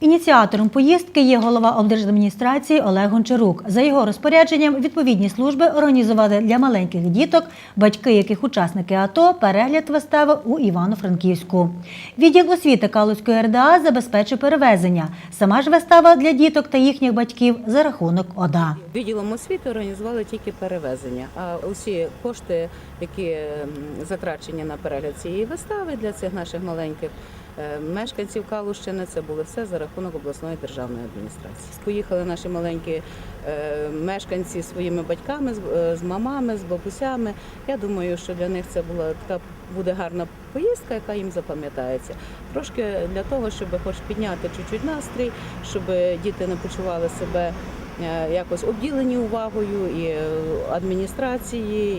Ініціатором поїздки є голова облдержадміністрації Олег Гончарук. За його розпорядженням відповідні служби організували для маленьких діток, батьки яких учасники АТО, перегляд вистави у Івано-Франківську. Відділ освіти Калузької РДА забезпечив перевезення. Сама ж вистава для діток та їхніх батьків за рахунок ОДА. Відділом освіти організували тільки перевезення. А усі кошти, які затрачені на перегляд цієї вистави для цих наших маленьких мешканців Калущини, це було все за рахунок обласної державної адміністрації. Поїхали наші маленькі е, мешканці своїми батьками, з- е, мамами, з бабусями. Я думаю, що для них це була така буде гарна поїздка, яка їм запам'ятається. Трошки для того, щоб хоч підняти чуть-чуть настрій, щоб діти не почували себе е, якось обділені увагою і е, адміністрації,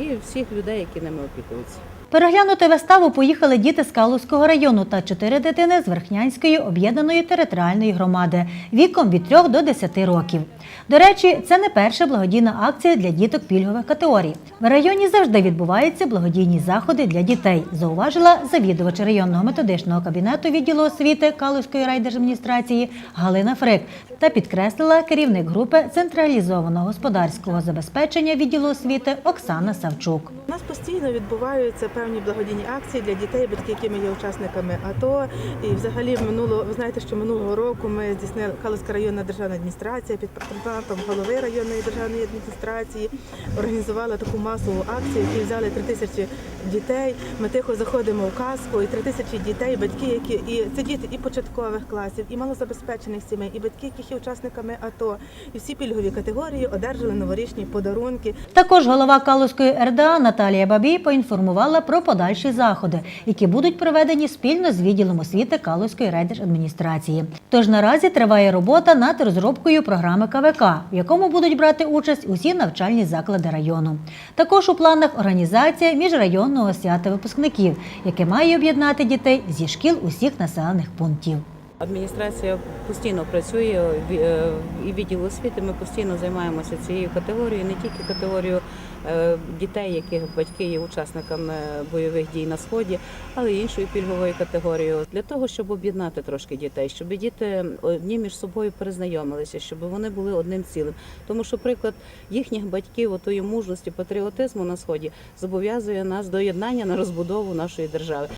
і всіх людей, які ними опікуються. Переглянути виставу поїхали діти з Калузького району та чотири дитини з Верхнянської об'єднаної територіальної громади віком від 3 до 10 років. До речі, це не перша благодійна акція для діток пільгових категорій. В районі завжди відбуваються благодійні заходи для дітей, зауважила завідувач районного методичного кабінету відділу освіти Калузької райдержадміністрації Галина Фрик та підкреслила керівник групи централізованого господарського забезпечення відділу освіти Оксана Савчук. У нас постійно відбуваються певні благодійні акції для дітей, батьки, якими є учасниками АТО. І взагалі минуло, ви знаєте, що минулого року ми здійснили Калузька районна державна адміністрація під патронатом голови районної державної адміністрації організувала таку масову акцію, які взяли три тисячі дітей. Ми тихо заходимо в казку, і три тисячі дітей, батьки, які і це діти і початкових класів, і малозабезпечених сімей, і батьки, яких є учасниками АТО. І всі пільгові категорії одержали новорічні подарунки. Також голова Калузької РДА Наталія Бабій поінформувала про подальші заходи, які будуть проведені спільно з відділом освіти Калузької райдержадміністрації. Тож наразі триває робота над розробкою програми КВК, в якому будуть брати участь усі навчальні заклади району. Також у планах організація міжрайонного свята випускників, яке має об'єднати дітей зі шкіл усіх населених пунктів. Адміністрація постійно працює е, і відділ освіти. Ми постійно займаємося цією категорією, не тільки категорією дітей, яких батьки є учасниками бойових дій на сході, але й іншою пільговою категорією для того, щоб об'єднати трошки дітей, щоб діти одні між собою перезнайомилися, щоб вони були одним цілим. Тому що приклад їхніх батьків, отої мужності, патріотизму на сході зобов'язує нас до єднання на розбудову нашої держави.